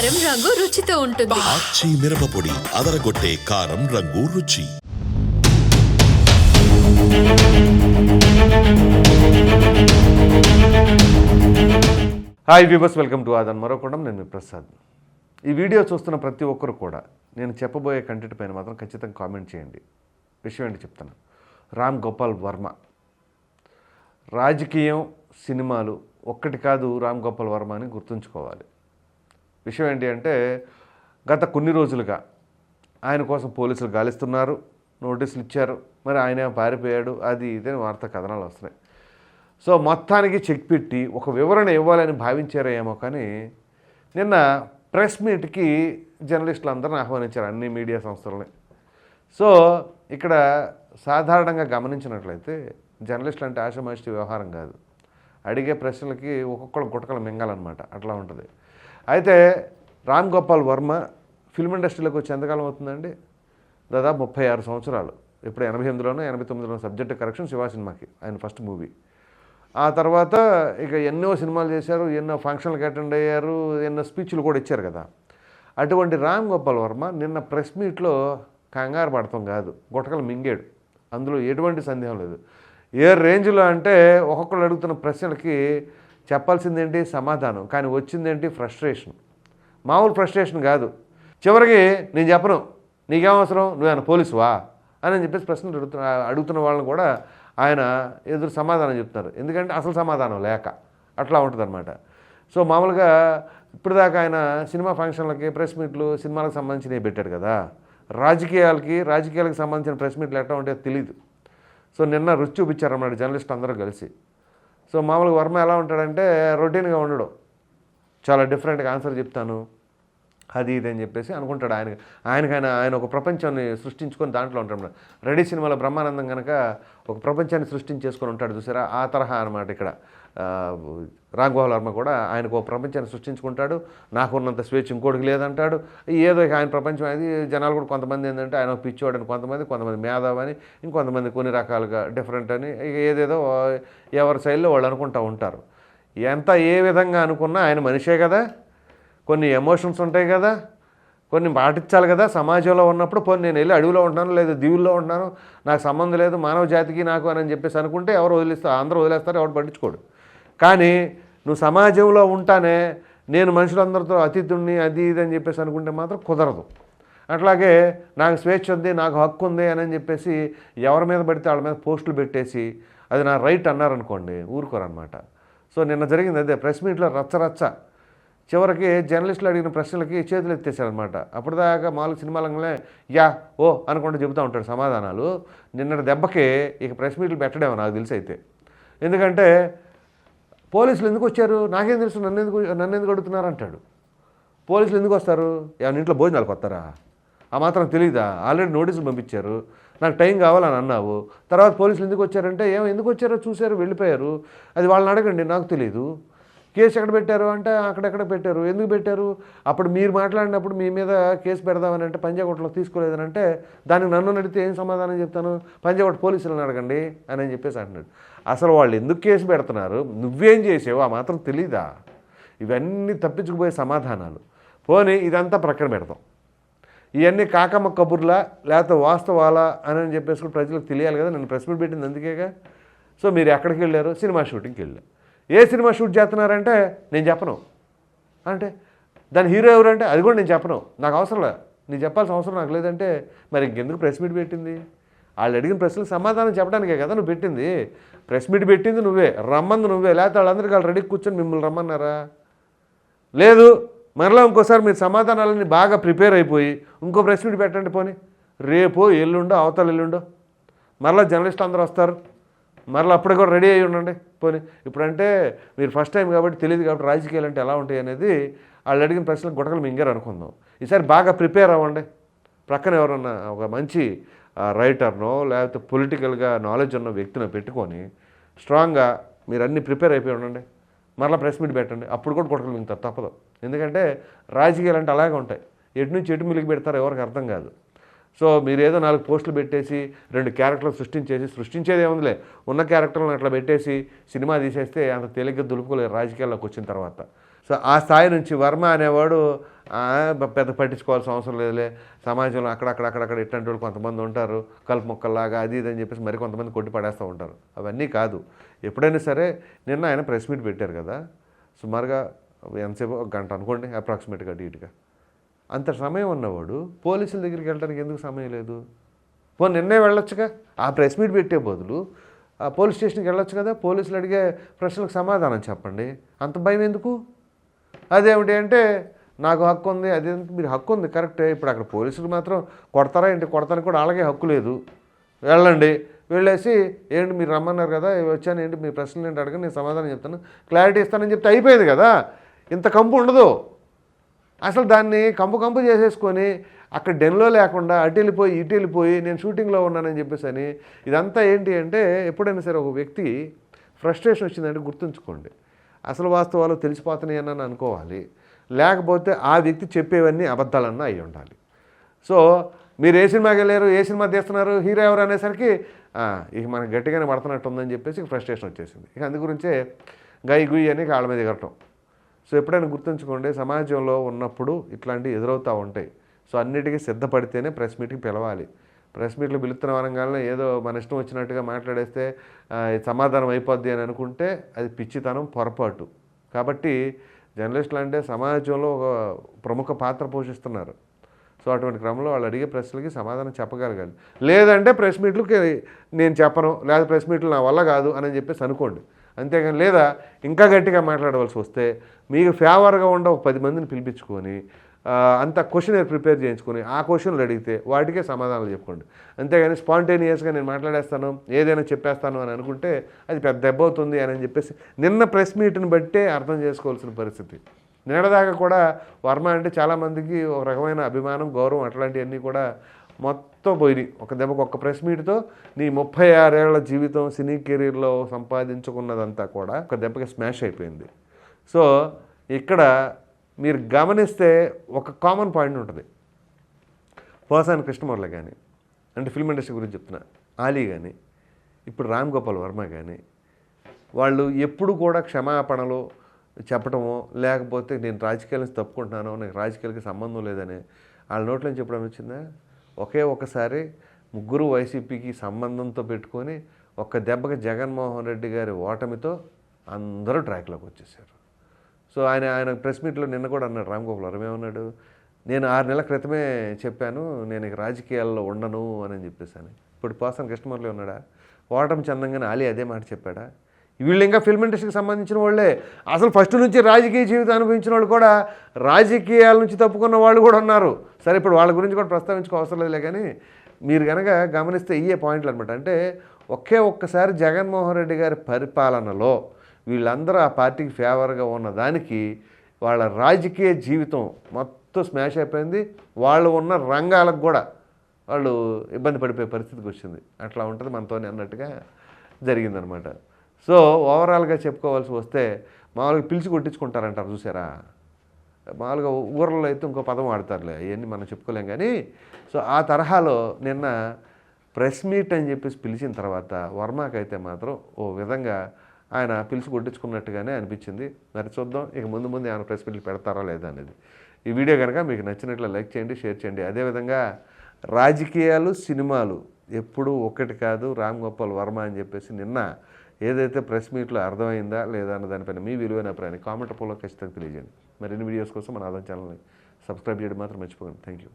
కారం రంగు రుచితో ఉంటుంది. ఆచి మిరపపొడి అదరగొట్టే కారం రంగు రుచి. హాయ్ వ్యూవర్స్ వెల్కమ్ టు ఆదన్ మరొకడం నేను ప్రసాద్ ఈ వీడియో చూస్తున్న ప్రతి ఒక్కరు కూడా నేను చెప్పబోయే కంటెంట్ పైన మాత్రం ఖచ్చితంగా కామెంట్ చేయండి. విషయం ఏంటి చెప్తాను. రామ్ గోపాల్ వర్మ. రాజకీయం సినిమాలు ఒక్కటి కాదు రామ్ గోపాల్ వర్మ అని గుర్తుంచుకోవాలి. విషయం ఏంటి అంటే గత కొన్ని రోజులుగా ఆయన కోసం పోలీసులు గాలిస్తున్నారు నోటీసులు ఇచ్చారు మరి ఆయన పారిపోయాడు అది ఇదే వార్త కథనాలు వస్తున్నాయి. సో మొత్తానికి చెక్ పెట్టి ఒక వివరణ ఇవ్వాలని భావించారో ఏమో కానీ నిన్న ప్రెస్ మీట్కి జర్నలిస్టులు అందరిని ఆహ్వానించారు అన్ని మీడియా సంస్థలని. సో ఇక్కడ సాధారణంగా గమనించినట్లయితే జర్నలిస్టులు అంటే ఆషమాషి వ్యవహారం కాదు. అడిగే ప్రశ్నలకి ఒక్కొక్కరు గుటకలు మింగాలన్నమాట. అట్లా ఉంటుంది. అయితే రామ్ గోపాల్ వర్మ ఫిల్మ్ ఇండస్ట్రీలోకి వచ్చి ఎంతకాలం అవుతుందండి? దాదాపు ముప్పై ఆరు సంవత్సరాలు. ఇప్పుడు ఎనభై ఎనిమిదిలోనో ఎనభై తొమ్మిదిలోనో సబ్జెక్ట్ కరెక్షన్ శివా సినిమాకి ఆయన ఫస్ట్ మూవీ. ఆ తర్వాత ఇక ఎన్నో సినిమాలు చేశారు ఎన్నో ఫంక్షన్లకు అటెండ్ అయ్యారు ఎన్నో స్పీచ్లు కూడా ఇచ్చారు కదా. అటువంటి రామ్ గోపాల్ వర్మ నిన్న ప్రెస్ మీట్లో కంగారు పడతాం కాదు గుటకలు మింగాడు. అందులో ఎటువంటి సందేహం లేదు. ఏ రేంజ్లో అంటే ఒక్కొక్కరు అడుగుతున్న ప్రశ్నలకి చెప్పాల్సిందేంటి? సమాధానం. కానీ వచ్చిందేంటి? ఫ్రస్ట్రేషన్. మామూలు ఫ్రస్ట్రేషన్ కాదు. చివరికి నేను చెప్పను. నీకేమవసరం నువ్వు నువ్వేమైనా పోలీసువా? అని చెప్పేసి ప్రశ్నలు అడుగుతున్న అడుగుతున్న వాళ్ళని కూడా ఆయన ఎదురు సమాధానం చెప్తున్నారు. ఎందుకంటే అసలు సమాధానం లేక. అట్లా ఉంటుంది సో మామూలుగా ఇప్పటిదాకా ఆయన సినిమా ఫంక్షన్లకి ప్రెస్ మీట్లు సినిమాలకు సంబంధించినవి పెట్టాడు కదా. రాజకీయాలకి రాజకీయాలకు సంబంధించిన ప్రెస్ మీట్లు ఎట్లా ఉంటే తెలియదు సో నిన్న రుచి చూపించారన్నమాట జర్నలిస్ట్ అందరూ కలిసి. సో మామూలుగా వర్మ ఎలా ఉంటాడంటే రొటీన్గా ఉండడు. చాలా డిఫరెంట్గా ఆన్సర్ చెప్తాను. అది ఇది అని చెప్పేసి అనుకుంటాడు ఆయన ఆయనకైనా ఆయన ఒక ప్రపంచాన్ని సృష్టించుకొని దాంట్లో ఉంటాడు రెడీ సినిమాలో బ్రహ్మానందం కనుక ఒక ప్రపంచాన్ని సృష్టించేసుకొని ఉంటాడు చూసారా? ఆ తరహా అనమాట ఇక్కడ. ఆ, రామ్ వర్మ కూడా ఆయనకు ఒక ప్రపంచాన్ని సృష్టించుకుంటాడు. నాకున్నంత స్వేచ్ఛ ఇంకోటికి లేదంటాడు. ఏదో ఆయన ప్రపంచం అది జనాలు కూడా కొంతమంది ఏంటంటే ఆయన పిచ్చోడని కొంతమంది కొంతమంది మేధావని ఇంకొంతమంది కొన్ని రకాలుగా డిఫరెంట్ అని ఏదేదో ఎవరి శైలిలో వాళ్ళు అనుకుంటూ ఉంటారు. ఎంత ఏ విధంగా అనుకున్నా ఆయన మనిషే కదా. కొన్ని ఎమోషన్స్ ఉంటాయి కదా. కొన్ని పాటించాలి కదా. సమాజంలో ఉన్నప్పుడు పోనీ నేను వెళ్ళి అడవిలో ఉంటున్నాను లేదా దీవుల్లో ఉంటున్నాను నాకు సంబంధం లేదు మానవ జాతికి నాకు అని చెప్పేసి అనుకుంటే ఎవరు వదిలేస్తారు? అందరూ వదిలేస్తారు ఎవరు పట్టించుకోడు. కానీ నువ్వు సమాజంలో ఉంటానే నేను మనుషులందరితో అతిథుణ్ణి అది ఇది అని చెప్పేసి అనుకుంటే మాత్రం కుదరదు. అట్లాగే నాకు స్వేచ్ఛ ఉంది నాకు హక్కు ఉంది అని చెప్పేసి ఎవరి మీద పడితే వాళ్ళ మీద పోస్టులు పెట్టేసి అది నా రైట్ అన్నారనుకోండి ఊరుకోరనమాట సో నిన్న జరిగింది అదే ప్రెస్ మీట్లో రచ్చ రచ్చ. చివరికి జర్నలిస్టులు అడిగిన ప్రశ్నలకి చేతులు ఎత్తేసారనమాట అప్పటిదాకా మామూలు సినిమాలంగానే యా ఓ అనుకుంటూ చెబుతూ ఉంటాడు సమాధానాలు. నిన్నటి దెబ్బకి ఇక ప్రెస్ మీట్లు పెట్టడేమో నాకు తెలిసి అయితే. ఎందుకంటే పోలీసులు ఎందుకు వచ్చారు? నాకేం తెలుసు నన్ను ఎందుకు నన్ను ఎందుకు అడుగుతున్నారు అంటాడు. పోలీసులు ఎందుకు వస్తారు? ఏమైనా ఇంట్లో భోజనాలకు వస్తారా? ఆ మాత్రం తెలియదా ఆల్రెడీ నోటీసులు పంపించారు. నాకు టైం కావాలని అన్నావు. తర్వాత పోలీసులు ఎందుకు వచ్చారంటే ఏమో ఎందుకు వచ్చారో చూశారు వెళ్ళిపోయారు. అది వాళ్ళని అడగండి నాకు తెలియదు కేసు ఎక్కడ పెట్టారు అంటే అక్కడెక్కడ పెట్టారు? ఎందుకు పెట్టారు? అప్పుడు మీరు మాట్లాడినప్పుడు మీ మీద కేసు పెడదామని అంటే పంజాగుట్టలో తీసుకోలేదని అంటే దానికి నన్ను అడిగితే ఏం సమాధానం చెప్తాను? పంజాగుట్ట పోలీసులను అడగండి అని అని చెప్పేసి అంటున్నాడు. అసలు వాళ్ళు ఎందుకు కేసు పెడుతున్నారు? నువ్వేం చేసావు ఆ మాత్రం తెలీదా? ఇవన్నీ తప్పించుకుపోయే సమాధానాలు. పోనీ ఇదంతా ప్రక్కన పెడతాం ఇవన్నీ కాకమ్మ కబుర్లా లేకపోతే వాస్తవాలా అని అని చెప్పేసి కూడా ప్రజలకు తెలియాలి కదా. నేను ప్రెస్ మీట్ పెట్టింది అందుకేగా. సో మీరు ఎక్కడికి వెళ్ళారు? సినిమా షూటింగ్కి వెళ్ళారు ఏ సినిమా షూట్ చేస్తున్నారంటే నేను చెప్పను. అంటే దాని హీరో ఎవరంటే అది కూడా నేను చెప్పను. నాకు అవసరం లే నేను చెప్పాల్సిన అవసరం నాకు లేదంటే మరి ఇంకెందుకు ప్రెస్ మీట్ పెట్టింది? వాళ్ళు అడిగిన ప్రశ్నలకు సమాధానం చెప్పడానికే కదా నువ్వు పెట్టింది? ప్రెస్ మీట్ పెట్టింది నువ్వే. రమ్మంది నువ్వే. లేకపోతే వాళ్ళందరికీ వాళ్ళు రెడీ కూర్చొని మిమ్మల్ని రమ్మన్నారా? లేదు. మరలా ఇంకోసారి మీరు సమాధానాలన్నీ బాగా ప్రిపేర్ అయిపోయి ఇంకో ప్రెస్ మీట్ పెట్టండి పోనీ. రేపు ఎల్లుండో అవతల ఎల్లుండో. మరలా జర్నలిస్టులు అందరూ వస్తారు. మరలా అప్పుడు కూడా రెడీ అయ్యి ఉండండి పోనీ. ఇప్పుడంటే మీరు ఫస్ట్ టైం కాబట్టి తెలియదు కాబట్టి రాజకీయాలు అంటే ఎలా ఉంటాయి అనేది వాళ్ళు అడిగిన ప్రశ్నలకు గుటకలు మింగారు అనుకుందాం. ఈసారి బాగా ప్రిపేర్ అవ్వండి. ప్రక్కన ఎవరన్నా ఒక మంచి రైటర్నో లేకపోతే పొలిటికల్గా నాలెడ్జ్ ఉన్న వ్యక్తిని పెట్టుకొని స్ట్రాంగ్గా మీరు అన్ని ప్రిపేర్ అయిపోయి ఉండండి. మరలా ప్రెస్ మీట్ పెట్టండి. అప్పుడు కూడా గుటకలు మింగుతారు తప్పదు. ఎందుకంటే రాజకీయాలు అంటే అలాగే ఉంటాయి. ఎటు నుంచి ఎటు మిలికి పెడతారో ఎవరికి అర్థం కాదు. సో మీరు ఏదో నాలుగు పోస్టులు పెట్టేసి రెండు క్యారెక్టర్లు సృష్టించేసి సృష్టించేది ఏముందిలే. ఉన్న క్యారెక్టర్లను అట్లా పెట్టేసి సినిమా తీసేస్తే అంత తేలిగ్గా దులుపుకోలేదు రాజకీయాల్లోకి వచ్చిన తర్వాత. సో ఆ స్థాయి నుంచి వర్మ అనేవాడు పెద్ద పట్టించుకోవాల్సిన అవసరం లేదులే. సమాజంలో అక్కడక్కడ అక్కడక్కడ ఇట్లాంటి వాళ్ళు కొంతమంది ఉంటారు. కలుపు మొక్కల్లాగా అది ఇది అని చెప్పేసి మరి కొంతమంది కొట్టి పడేస్తూ ఉంటారు. అవన్నీ కాదు. ఎప్పుడైనా సరే నిన్న ఆయన ప్రెస్ మీట్ పెట్టారు కదా. సుమారుగా ఎంతసేపు ఒక గంట అనుకోండి అప్రాక్సిమేట్గా అటు ఇటుగా. అంత సమయం ఉన్నవాడు పోలీసుల దగ్గరికి వెళ్ళడానికి ఎందుకు సమయం లేదు? పోనీ నిన్నే వెళ్ళొచ్చుగా? ఆ ప్రెస్ మీట్ పెట్టే బదులు ఆ పోలీస్ స్టేషన్కి వెళ్ళొచ్చు కదా? పోలీసులు అడిగే ప్రశ్నలకు సమాధానం చెప్పండి. అంత భయం ఎందుకు? అదేమిటి అంటే నాకు హక్కు ఉంది అది మీరు హక్కు ఉంది కరెక్టే. ఇప్పుడు అక్కడ పోలీసులు మాత్రం కొడతారా ఏంటి? కొడతానికి కూడా అలాగే హక్కు లేదు. వెళ్ళండి. వెళ్ళేసి ఏంటి మీరు రమ్మన్నారు కదా వచ్చాను ఏంటి మీ ప్రశ్నలు ఏంటి అడగండి నేను సమాధానం చెప్తాను. క్లారిటీ ఇస్తానని చెప్తే అయిపోయింది కదా. ఇంత కంపు ఉండదు. అసలు దాన్ని కంపు కంపు చేసేసుకొని అక్కడ డెన్లో లేకుండా అటు వెళ్ళిపోయి ఇటు వెళ్ళిపోయి నేను షూటింగ్లో ఉన్నానని చెప్పేసి అని ఇదంతా ఏంటి అంటే ఎప్పుడైనా సరే ఒక వ్యక్తి ఫ్రస్ట్రేషన్ వచ్చిందంటే గుర్తుంచుకోండి. అసలు వాస్తవాలు తెలిసిపోతున్నాయని అనుకోవాలి. లేకపోతే ఆ వ్యక్తి చెప్పేవన్నీ అబద్ధాలన్నా అయి ఉండాలి. సో మీరు ఏ సినిమాకి వెళ్ళారు? ఏ సినిమా తీస్తున్నారు? హీరో ఎవరు అనేసరికి ఇక మనకి గట్టిగానే పడుతున్నట్టు ఉందని చెప్పేసి ఫ్రస్ట్రేషన్ వచ్చేసింది. ఇక అందు గురించే గై గుయ్యి అని కాళ్ళ మీద ఎగరటం. సో ఎప్పుడైనా గుర్తుంచుకోండి సమాజంలో ఉన్నప్పుడు ఇట్లాంటివి ఎదురవుతూ ఉంటాయి. సో అన్నిటికీ సిద్ధపడితేనే ప్రెస్ మీట్కి పిలవాలి. ప్రెస్ మీట్లు పిలుస్తున్న వరంగానే ఏదో మన ఇష్టం వచ్చినట్టుగా మాట్లాడేస్తే సమాధానం అయిపోద్ది అని అనుకుంటే అది పిచ్చితనం పొరపాటు. కాబట్టి జర్నలిస్టులు అంటే సమాజంలో ఒక ప్రముఖ పాత్ర పోషిస్తున్నారు. సో అటువంటి క్రమంలో వాళ్ళు అడిగే ప్రశ్నలకి సమాధానం చెప్పగలగాలి. లేదంటే ప్రెస్ మీట్లకి నేను చెప్పను లేదా ప్రెస్ మీట్లు నా వల్ల కాదు అని చెప్పేసి అనుకోండి. అంతేగాని లేదా ఇంకా గట్టిగా మాట్లాడవలసి వస్తే మీకు ఫేవర్గా ఉండే ఒక పది మందిని పిలిపించుకొని అంత క్వశ్చన్ ప్రిపేర్ చేయించుకొని ఆ క్వశ్చన్లు అడిగితే వాటికే సమాధానాలు చెప్పుకోండి. అంతేగాని స్పాంటేనియస్గా నేను మాట్లాడేస్తాను ఏదైనా చెప్పేస్తాను అని అనుకుంటే అది పెద్ద దెబ్బ అవుతుంది అని చెప్పేసి నిన్న ప్రెస్ మీట్ని బట్టే అర్థం చేసుకోవాల్సిన పరిస్థితి. నిన్నదాకా కూడా వర్మ అంటే చాలామందికి ఒక రకమైన అభిమానం గౌరవం అట్లాంటివన్నీ కూడా మొత్తం పోయినాయి. ఒక దెబ్బకు ఒక్క ప్రెస్ మీట్తో నీ ముప్పై ఆరేళ్ళ జీవితం సినీ కెరీర్లో సంపాదించుకున్నదంతా కూడా ఒక దెబ్బకి స్మాష్ అయిపోయింది. సో ఇక్కడ మీరు గమనిస్తే ఒక కామన్ పాయింట్ ఉంటుంది. పోసాని కృష్ణమురళి కానీ అంటే ఫిల్మ్ ఇండస్ట్రీ గురించి చెప్తున్నా ఆలీ కానీ ఇప్పుడు రామ్ గోపాల్ వర్మ కానీ వాళ్ళు ఎప్పుడు కూడా క్షమాపణలు చెప్పటమో లేకపోతే నేను రాజకీయాల నుంచి తప్పుకుంటున్నాను నాకు రాజకీయాలకి సంబంధం లేదని వాళ్ళ నోట్లో నుంచి చెప్పడం వచ్చిందా? ఒకే ఒకసారి ముగ్గురు వైసీపీకి సంబంధంతో పెట్టుకొని ఒక్క దెబ్బకి జగన్మోహన్ రెడ్డి గారి ఓటమితో అందరూ ట్రాక్లోకి వచ్చేసారు. సో ఆయన ఆయన ప్రెస్ మీట్లో నిన్న కూడా అన్నాడు రామ్ గోపాల్ ఏమన్నాడు? నేను ఆరు నెలల క్రితమే చెప్పాను నేను ఇక రాజకీయాల్లో ఉండను అని చెప్పేసాను ఇప్పుడు పోసాన్ కస్టమర్లే ఉన్నాడా? ఓటమి చందంగానే ఆలీ అదే మాట చెప్పాడా? వీళ్ళు ఇంకా ఫిల్మ్ ఇండస్ట్రీకి సంబంధించిన వాళ్ళే. అసలు ఫస్ట్ నుంచి రాజకీయ జీవితం అనుభవించిన వాళ్ళు కూడా రాజకీయాల నుంచి తప్పుకున్న వాళ్ళు కూడా ఉన్నారు. సరే ఇప్పుడు వాళ్ళ గురించి కూడా ప్రస్తావించుకో అవసరం లేదులే కానీ మీరు కనుక గమనిస్తే ఇయే పాయింట్లు అనమాట అంటే ఒకే ఒక్కసారి జగన్మోహన్ రెడ్డి గారి పరిపాలనలో వీళ్ళందరూ ఆ పార్టీకి ఫేవర్గా ఉన్న దానికి వాళ్ళ రాజకీయ జీవితం మొత్తం స్మాష్ అయిపోయింది. వాళ్ళు ఉన్న రంగాలకు కూడా వాళ్ళు ఇబ్బంది పడిపోయే పరిస్థితికి వచ్చింది. అట్లా ఉంటుంది మనతోనే అన్నట్టుగా జరిగిందనమాట. సో ఓవరాల్గా చెప్పుకోవాల్సి వస్తే మామూలుగా పిలిచి కొట్టించుకుంటారంటారు చూసారా? మామూలుగా ఊర్లలో అయితే ఇంకో పదం ఆడతారులే అవన్నీ మనం చెప్పుకోలేం కానీ. సో ఆ తరహాలో నిన్న ప్రెస్ మీట్ అని చెప్పేసి పిలిచిన తర్వాత వర్మకైతే మాత్రం ఓ విధంగా ఆయన పిలుపు కొట్టించుకున్నట్టుగానే అనిపించింది. మరి చూద్దాం ఇక ముందు ముందు ఆయన ప్రెస్ మీట్లు పెడతారా లేదా అనేది. ఈ వీడియో కనుక మీకు నచ్చినట్లు లైక్ చేయండి షేర్ చేయండి. అదేవిధంగా రాజకీయాలు సినిమాలు ఎప్పుడూ ఒక్కటి కాదు రామ్ గోపాల్ వర్మ అని చెప్పేసి నిన్న ఏదైతే ప్రెస్ మీట్లో అర్థమైందా లేదా అన్న దానిపైన మీ విలువైన అభిప్రాయాన్ని కామెంట్ రూపంలో ఖచ్చితంగా తెలియజేయండి. మరిన్ని వీడియోస్ కోసం మన ఆదాయం ఛానల్ని సబ్స్క్రైబ్ చేయడం మాత్రం మర్చిపోకండి. Thank you.